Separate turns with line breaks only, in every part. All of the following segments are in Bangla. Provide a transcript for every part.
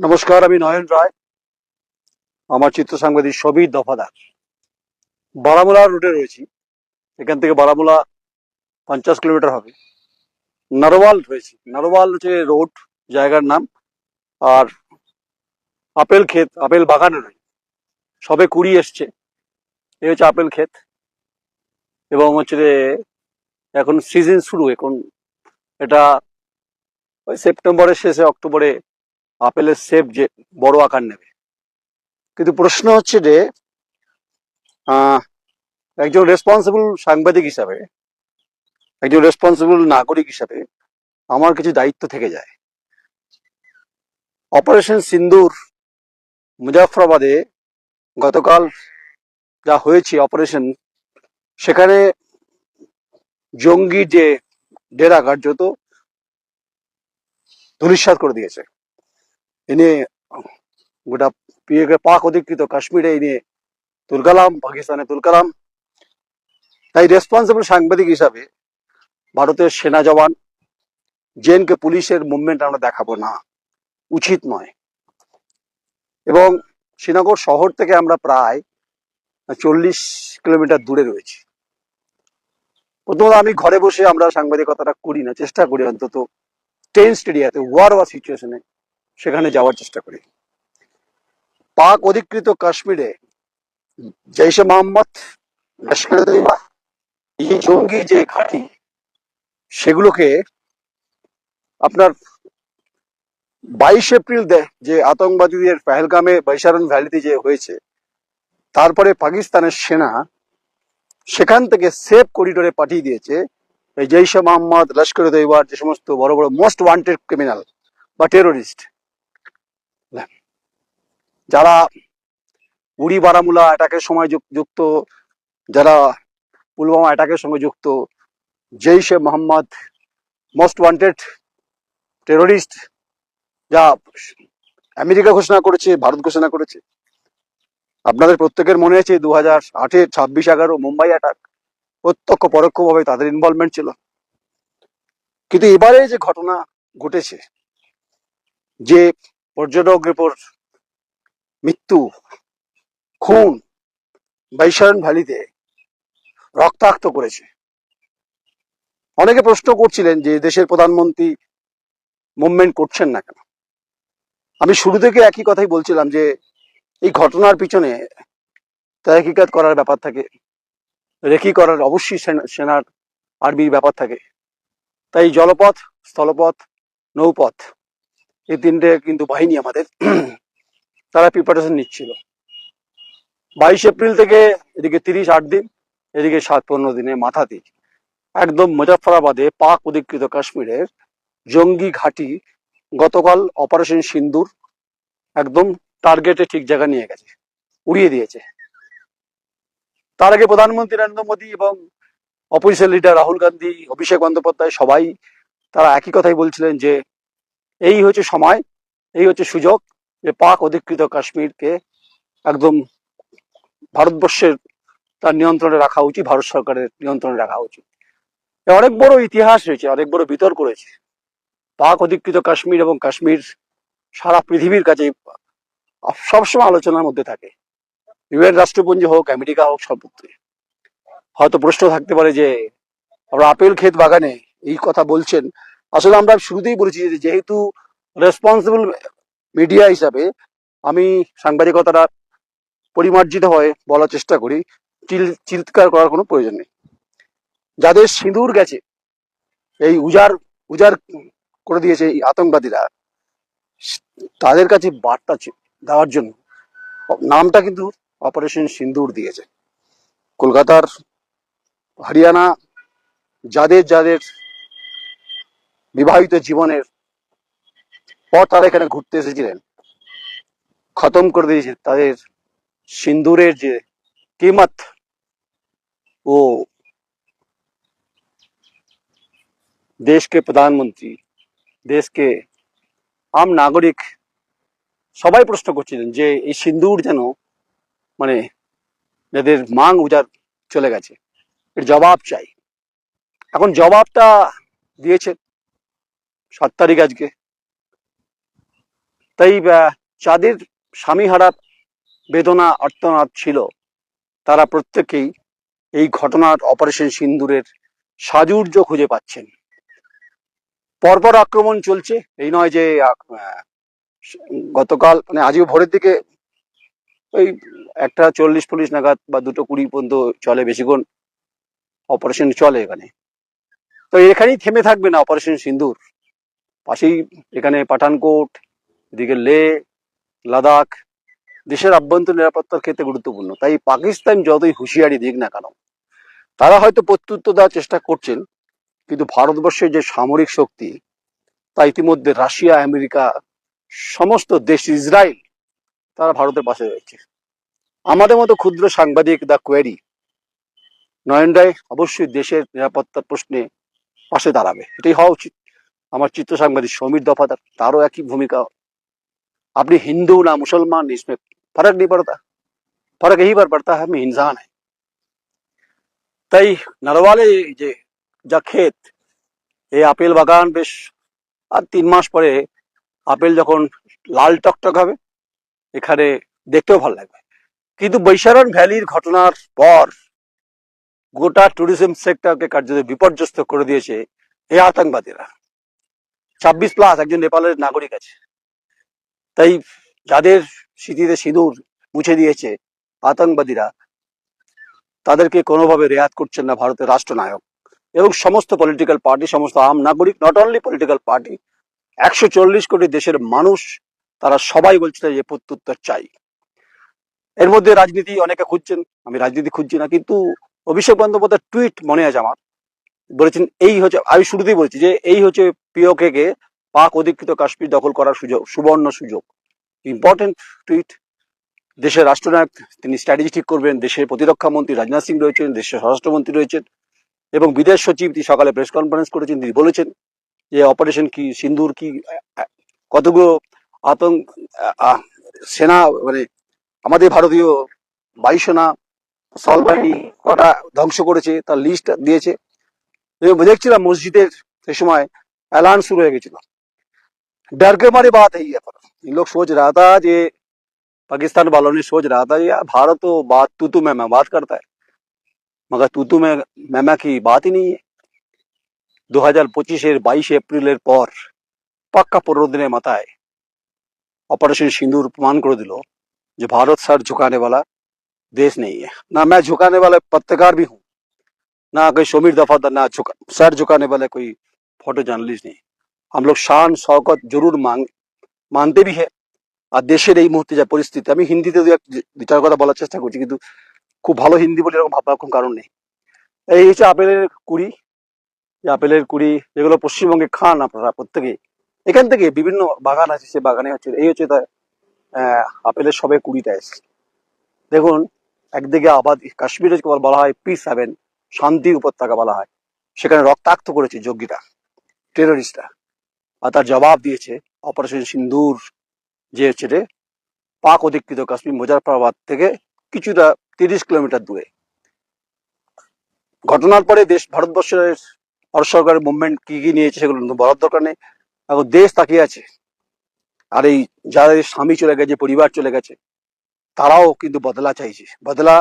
নমস্কার, আমি নয়ন রায়। আমার চিত্র সাংবাদিক সবই দফাদার। বারামুলা রুটে রয়েছি। এখান থেকে বারামুলা পঞ্চাশ কিলোমিটার হবে। নারোয়াল রয়েছি। নারোয়াল হচ্ছে রোড জায়গার নাম। আর আপেল ক্ষেত, আপেল বাগানে রয়েছে। সবে কুড়ি এসছে। এই হচ্ছে আপেল ক্ষেত। এবং হচ্ছে এখন সিজন শুরু। এখন এটা ওই সেপ্টেম্বরের শেষে, অক্টোবরে আপেলের শেপ যে বড় আকার নেবে। কিন্তু প্রশ্ন হচ্ছে যে একজন রেসপন্সিবল সাংবাদিক হিসাবে, একজন রেসপন্সিবল নাগরিক হিসাবে আমার কিছু দায়িত্ব থেকে যায়। অপারেশন সিন্দুর মুজাফরাবাদে গতকাল যা হয়েছে অপারেশন সেখানে জঙ্গি যে ডেরা কার্যত ধূলিসাৎ করে দিয়েছে। ইনি গোটা পিএকে পাক অধিকৃত কাশ্মীরে ইনি তুলকালাম পাকিস্তানে তুলকালাম তাই রেসপন্সিবল সাংবাদিক হিসাবে ভারতের সেনা জওয়ান জেনকে পুলিশের মুভমেন্ট আমরা দেখাবো না উচিত নয় এবং শ্রীনগর শহর থেকে আমরা প্রায় চল্লিশ কিলোমিটার দূরে রয়েছি প্রথমত আমি ঘরে বসে আমরা সাংবাদিকতাটা করি না চেষ্টা করি অন্তত টেন্স এরিয়াতে ওয়ার ওয়ার সিচুয়েশনে সেখানে যাওয়ার চেষ্টা করি। পাক অধিকৃত কাশ্মীরে জৈশে মোহাম্মদ এই জঙ্গি যে ঘাঁটি, সেগুলোকে আপনার বাইশ এপ্রিল যে আতঙ্কবাদীদের পেহেলগামে বৈশারণ ভ্যালিতে যে হয়েছে, তারপরে পাকিস্তানের সেনা সেখান থেকে সেফ করিডোরে পাঠিয়ে দিয়েছে। জৈশে মোহাম্মদ, লস্কর তৈবার যে সমস্ত বড় বড় মোস্ট ওয়ান্টেড ক্রিমিনাল বা টেরোরিস্ট যারা উড়ি বারামুলা অ্যাটাকের সময় যুক- যুক্ত, যারা পুলওয়ামা অ্যাটাকের সঙ্গে যুক্ত Jaishe Mohammed, most wanted terrorist, যা আমেরিকা ঘোষণা করেছে, ভারত ঘোষণা করেছে। আপনাদের প্রত্যেকের মনে আছে দু হাজার আটের ছাব্বিশ এগারো মুম্বাই অ্যাটাক প্রত্যক্ষ পরোক্ষভাবে তাদের ইনভলভমেন্ট ছিল। কিন্তু এবারে যে ঘটনা ঘটেছে, যে পর্যটকের উপর মৃত্যু, খুন, বৈশারণ ভ্যালিতে রক্তাক্ত করেছে। অনেকে প্রশ্ন করছিলেন যে দেশের প্রধানমন্ত্রী মুভমেন্ট করছেন না কেন? আমি শুরু থেকে একই কথাই বলছিলাম যে এই ঘটনার পিছনে তহকিকাত করার ব্যাপার থাকে, রেকি করার অবশ্যই সেনা- সেনার, আর্মির ব্যাপার থাকে। তাই জলপথ, স্থলপথ, নৌপথ, এই তিনটে কিন্তু বাহিনী আমাদের তারা প্রিপারেশন নিচ্ছিল। বাইশ এপ্রিল থেকে এদিকে তিরিশ আট দিন, এদিকে সাত পনেরো দিনের মাথাতেই একদম মুজাফরাবাদে পাক অধিকৃত কাশ্মীরের জঙ্গি ঘাঁটি গতকাল অপারেশন সিন্দুর একদম টার্গেটে ঠিক জায়গা নিয়ে গেছে, উড়িয়ে দিয়েছে। তার আগে প্রধানমন্ত্রী নরেন্দ্র মোদী এবং অপোজিশন লিডার রাহুল গান্ধী, অভিষেক বন্দ্যোপাধ্যায় সবাই তারা একই কথাই বলছিলেন যে, এই হচ্ছে সময়, এই হচ্ছে সুযোগ যে পাক অধিকৃত কাশ্মীরকে একদম ভারতবর্ষের তার নিয়ন্ত্রণে রাখা উচিত, ভারত সরকারের নিয়ন্ত্রণে রাখা উচিত। অনেক বড় ইতিহাস রয়েছে, অনেক বড় বিতর্ক রয়েছে। পাক অধিকৃত কাশ্মীর এবং কাশ্মীর সারা পৃথিবীর কাছে সবসময় আলোচনার মধ্যে থাকে। ইউএন রাষ্ট্রপুঞ্জ হোক, আমেরিকা হোক সর্বত্রই হয়তো প্রশ্ন থাকতে পারে যে, আমরা আপেল ক্ষেত বাগানে এই কথা বলছেন। আসলে আমরা শুরুতেই বলেছি যেহেতু রেসপন্সিবল মিডিয়া হিসাবে আমি সাংবাদিকতাটা পরিমার্জিত হয়ে বলার চেষ্টা করি, চিল, চিৎকার করার কোনো প্রয়োজন নেই। যাদের সিঁদুর গেছে, এই উজার উজার করে দিয়েছে এই আতঙ্কবাদীরা, তাদের কাছে বার্তা দেওয়ার জন্য নামটা কিন্তু অপারেশন সিন্দুর দিয়েছে। কলকাতার হরিয়ানা যাদের যাদের বিবাহিত জীবনের পর তারা এখানে ঘুরতে এসেছিলেন খতম করে দিয়েছে তাদের সিন্দুরের যে কিমত ও देश के প্রধানমন্ত্রী দেশ के আম নাগরিক সবাই প্রশ্ন করছিলেন যে এই সিন্দুর যেন মানে যাদের মাং উজার চলে গেছে এর জবাব চাই এখন জবাবটা দিয়েছে সাত তারিখ আজকে তাই যাদের স্বামী হারার বেদনা আর্তনাদ ছিল। তারা প্রত্যেকেই এই ঘটনার অপারেশন সিন্দুরের সাজুর্য খুঁজে পাচ্ছেন। পরপর আক্রমণ চলছে। এই নয় যে গতকাল মানে আজকে ভোরের দিকে ওই একটা চল্লিশ পুলিশ নাগাদ বা দুটো কুড়ি পর্যন্ত চলে, বেশিক্ষণ অপারেশন চলে এখানে। তো এখানেই থেমে থাকবে না অপারেশন সিন্দুর। পাশেই এখানে পাঠানকোট এদিকে লে, লাদাখ, দেশের আভ্যন্তর নিরাপত্তার ক্ষেত্রে গুরুত্বপূর্ণ। তাই পাকিস্তান যতই হুঁশিয়ারি দিক না কেন, তারা হয়তো প্রত্যুত্তর দেওয়ার চেষ্টা করছেন, কিন্তু ভারতবর্ষের যে সামরিক শক্তি, তা ইতিমধ্যে রাশিয়া, আমেরিকা, সমস্ত দেশ ইসরায়েল, তারা ভারতের পাশে রয়েছে। আমাদের মতো ক্ষুদ্র সাংবাদিক দা কোয়েরি নয়ন রায় অবশ্যই দেশের নিরাপত্তার প্রশ্নে পাশে দাঁড়াবে। এটাই হওয়া উচিত। আমার চিত্র সাংবাদিক সমীর দফাদার, তারও একই ভূমিকা আপনি হিন্দু না মুসলমান ইসমে ফরক নেই পড়তা ফরক এই পড়তা पड़ता ইনসান हम তাই নরওয়ালে যে যা ক্ষেত এই আপেল বাগান বেশ আর তিন মাস পরে আপেল যখন লাল টকটক হবে এখানে দেখতেও ভালো লাগবে কিন্তু বৈশারণ ভ্যালির ঘটনার পর গোটা ট্যুরিজম সেক্টরকে কার্যত বিপর্যস্ত করে দিয়েছে এই আতঙ্কবাদীরা ছাব্বিশ প্লাস একজন নেপালের নাগরিক আছে তাই যাদের স্মৃতিতে সিঁদুর মুছে দিয়েছে আতঙ্কবাদীরা, তাদেরকে কোনোভাবে রেয়াত করছেন না ভারতের রাষ্ট্রনায়ক। এবং সমস্ত পলিটিক্যাল পার্টি সমস্ত আম নাগরিক নট অনলি পলিটিক্যাল পার্টি একশো চল্লিশ কোটি দেশের মানুষ, তারা সবাই বলছে যে প্রত্যুত্তর চাই। এর মধ্যে রাজনীতি অনেকে খুঁজছেন, আমি রাজনীতি খুঁজছি না, কিন্তু অভিষেক বন্দ্যোপাধ্যায় টুইট মনে আছে আমার। বলেছেন, এই হচ্ছে, আমি শুরুতেই বলছি যে, এই হচ্ছে পিওকে কে পাক অধিকৃত কাশ্মীর দখল করার সুযোগ, সুবর্ণ সুযোগ। ইম্পর্টেন্ট টুইট দেশের রাষ্ট্রনায়ক, তিনি স্ট্র্যাটেজি ঠিক করবেন, দেশের প্রতিরক্ষা মন্ত্রী রাজনাথ সিং রয়েছেন, দেশের স্বরাষ্ট্রমন্ত্রী রয়েছেন, এবং বিদেশ সচিব তিনি সকালে প্রেস কনফারেন্স করেছেন, তিনি বলেছেন যে অপারেশন কি সিন্ধুর কি, কতগুলো আতঙ্ক সেনা মানে আমাদের ভারতীয় বায়ুসেনা স্থলবাহিনী কটা ধ্বংস করেছে, তার লিস্ট দিয়েছে। এবং দেখছিলাম মসজিদের, সে সময় এলান শুরু হয়ে গেছিল। डर के मारी बात है ये पर इन लोग सोच रहा था ये पाकिस्तान वालों ने सोच रहा था यार भारत तो बात तू तू मैं मैं बात करता है मगर तू तू मैं मैं मैं की बात ही नहीं है দু হাজার পঁচিশের বাইশে এপ্রিলের পর পাক্কা পনেরো দিনের মাথায় অপারেশন सिंदूर प्रमाण कर दिलो जो भारत सर झुकाने वाला देश नहीं है ना मैं झुकाने वाला पत्रकार भी हूँ ना कोई समीर दफादार ना झुका सर झुकाने वाला कोई फोटो जर्नलिस्ट नहीं हम लोग शान शौकत जरूर मांग মানতে भी है আর দেশের এই মুহূর্তে যা পরিস্থিতি আমি হিন্দিতে দু এক দু চার কথা বলার চেষ্টা করছি কিন্তু খুব ভালো হিন্দি বলে এরকম ভাববার কোনো কারণ নেই এই হচ্ছে আপেলের কুড়ি যে আপেলের কুড়ি যেগুলো পশ্চিমবঙ্গে খান আপনারা প্রত্যেকে এখান থেকে বিভিন্ন বাগান আছে সে বাগানে হচ্ছে এই হচ্ছে তার আহ, আপেলের সবে কুড়িটা এসছে দেখুন একদিকে আবাদ কাশ্মীরে বলা হয় পিস হ্যাভেন শান্তির উপত্যকা বলা হয় সেখানে রক্তাক্ত করেছে যোগ্যীরা টেররিস্টরা আর তার জবাব দিয়েছে অপারেশন সিন্দুর, যে রে পাক অধিকৃত কাশ্মীর মুজাফরাবাদ থেকে কিছুটা তিরিশ কিলোমিটার দূরে। ঘটনার পরে দেশ ভারতবর্ষের ভারত সরকারের মুভমেন্ট কি কি নিয়েছে সেগুলো বলার দরকার নেই। এখন দেশ তাকিয়ে আছে। আর এই যাদের স্বামী চলে গেছে, পরিবার চলে গেছে, তারাও কিন্তু বদলা চাইছে। বদলা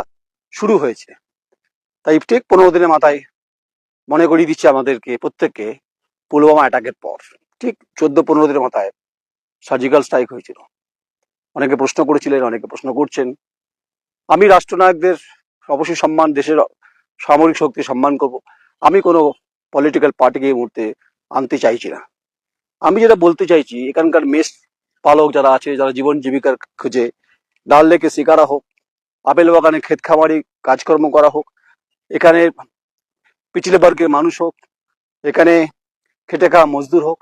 শুরু হয়েছে। তাই ঠিক পনেরো দিনের মাথায় মনে করিয়ে দিচ্ছে আমাদেরকে, প্রত্যেককে পুলওয়ামা অ্যাটাকের পর। ঠিক চোদ্দ পনেরো দিনের মাথায় সার্জিক্যাল স্ট্রাইক হয়েছিল। অনেকে প্রশ্ন করেছিলেন, অনেকে প্রশ্ন করছেন। আমি রাষ্ট্রনায়কদের অবশ্যই সম্মান, দেশের সামরিক শক্তি সম্মান করব। আমি কোনো পলিটিক্যাল পার্টিকে এই মুহূর্তে আনতে চাইছি না। আমি যেটা বলতে চাইছি, এখানকার মেষ পালক যারা আছে, যারা জীবন জীবিকার খুঁজে, ডাল লেকে শিকারা হোক, আপেল বাগানে ক্ষেত খামারি কাজকর্ম করা হোক, এখানে পিছলে বর্গের মানুষ হোক, এখানে খেটে খাওয়া মজদুর হোক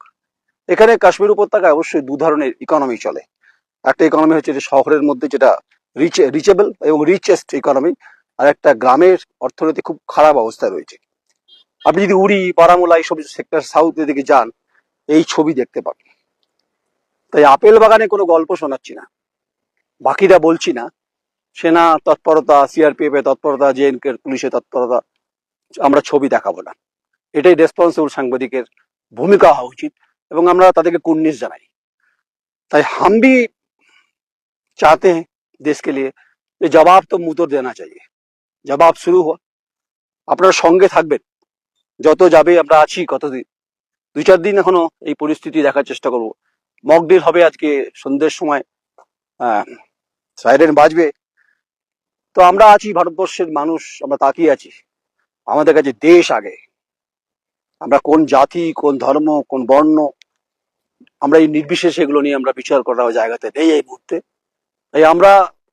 এখানে কাশ্মীর উপত্যকায় অবশ্যই দু ধরনের ইকোনমি চলে। একটা ইকোনমি হচ্ছে যে শহরের মধ্যে যেটা রিচ রিচেবল এবং রিচেস্ট ইকোনমি আর একটা গ্রামের অর্থনীতি খুব খারাপ অবস্থায় রয়েছে। আপনি যদি উড়ি, বারামুলা এইসব সেক্টর সাউথের দিকে যান, এই ছবি দেখতে পাবেন। তাই আপেল বাগানে কোনো গল্প শোনাচ্ছি না। বাকিরা বলছি না। সেনা তৎপরতা সিআরপিএফ এর তৎপরতা জেএনকে পুলিশের তৎপরতা, আমরা ছবি দেখাবো না। এটাই রেসপন্সিবল সাংবাদিকের ভূমিকা হওয়া উচিত। এবং আমরা তাদেরকে কুর্নিশ জানাই ताई हम भी चाहते हैं देश के लिए যে জবাব তো মুতর দেনা চাইয়ে জবাব শুরু হওয়া আপনারা সঙ্গে থাকবেন যত যাবে আমরা আছি কতদিন দুই চার দিন এখনো এই পরিস্থিতি দেখার চেষ্টা করব মকডিল হবে আজকে সন্ধ্যের সময় সাইরেন বাজবে তো আমরা আছি ভারতবর্ষের মানুষ আমরা তাকিয়ে আছি আমাদের কাছে দেশ আগে আমরা কোন জাতি কোন ধর্ম কোন বর্ণ আমরা এই নির্বিশেষে এগুলো নিয়ে আমরা বিচার করার জায়গাতে নেই এই মুহূর্তে। তাই আমরা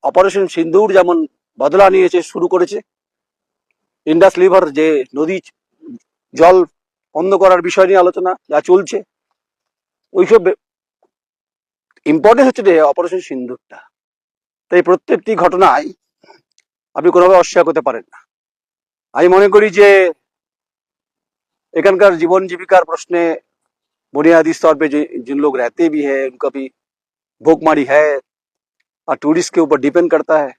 অপারেশন সিন্ধুর যেমন বদলা নিয়েছে, শুরু করেছে ইন্ডাস লিভার যে নদী জল বন্ধ করার বিষয় নিয়ে আলোচনা যা চলছে, ওইসব ইম্পর্টেন্ট হচ্ছে যে অপারেশন সিন্দুরটা। তাই প্রত্যেকটি ঘটনায় আপনি কোনোভাবে অস্বীকার করতে পারেন না। আমি মনে করি যে এখানকার জীবন জীবিকার প্রশ্নে बुनियादी तौर पे जो जिन लोग रहते भी हैं उनका भी भूखमारी है और टूरिस्ट के ऊपर डिपेंड करता है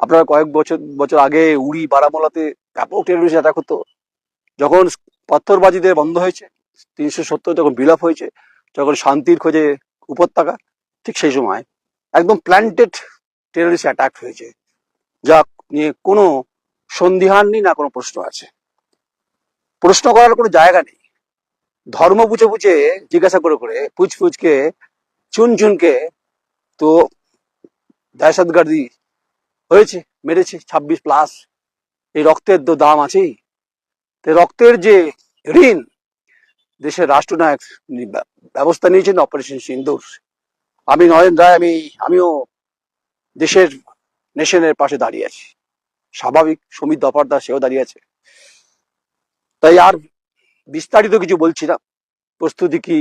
আপনারা কয়েক বছর বছর আগে উড়ি বারামোলাতে ব্যাপক টেরোরিস্ট অ্যাটাক হতো যখন পাথরবাজিদের বন্ধ হয়েছে তিনশো সত্তর যখন বিলাপ হয়েছে যখন শান্তির খোঁজে উপত্যকা ঠিক সেই সময় একদম প্ল্যান্টেড টেরোরিস্ট অ্যাটাক হয়েছে যা নিয়ে কোনো সন্দিহান নেই না কোনো প্রশ্ন আছে প্রশ্ন করার কোনো জায়গা নেই ধর্ম বুঝে বুঝে জিজ্ঞাসা করে করে পুছ পুছকে চুন চুনকে তো দহশতগর্দি হয়েছে, মেরেছে, ছাব্বিশ প্লাস এই রক্তের তো দাম আছেই। তো রক্তের যে ঋণ, দেশের রাষ্ট্রনায়ক ব্যবস্থা নিয়েছেন অপারেশন সিন্দুর। আমি নরেন রায়, আমি, আমিও দেশের নেশনের পাশে দাঁড়িয়ে আছি। স্বাভাবিক, সমিত দফারদার সেও দাঁড়িয়ে আছে। তাই আর विस्तारित कि प्रस्तुति की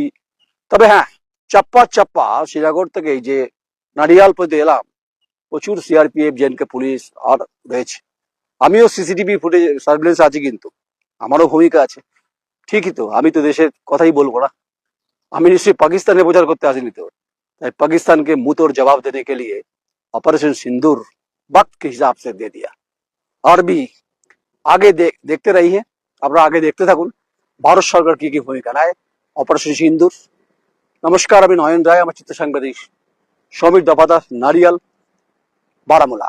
तब हाँ चप्पा चप्पा श्रीनगर तक नारियल पद प्रचुर CRPF J N K police और रही सिसिटी फुटेज सार्विलेंस आज हमारो भूमिका आ ठीक तो हमें तो देश कथाई बोलो ना हमें निश्चय पाकिस्तान प्रचार करते आसें तो पाकिस्तान के मुँह तोड़ जवाब देने के लिए ऑपरेशन सिंदूर वक्त के हिसाब से दे दिया और भी आगे देख देखते रहिए अपना आगे देखते थकूँ ভারত সরকার কি কি ভূমিকা নেয়? অপারেশন সিন্দুর। নমস্কার, আমি নয়ন রায়, আমার চিত্র সাংবাদিক সমীর দফাদার নারিয়াল, বারামুলা।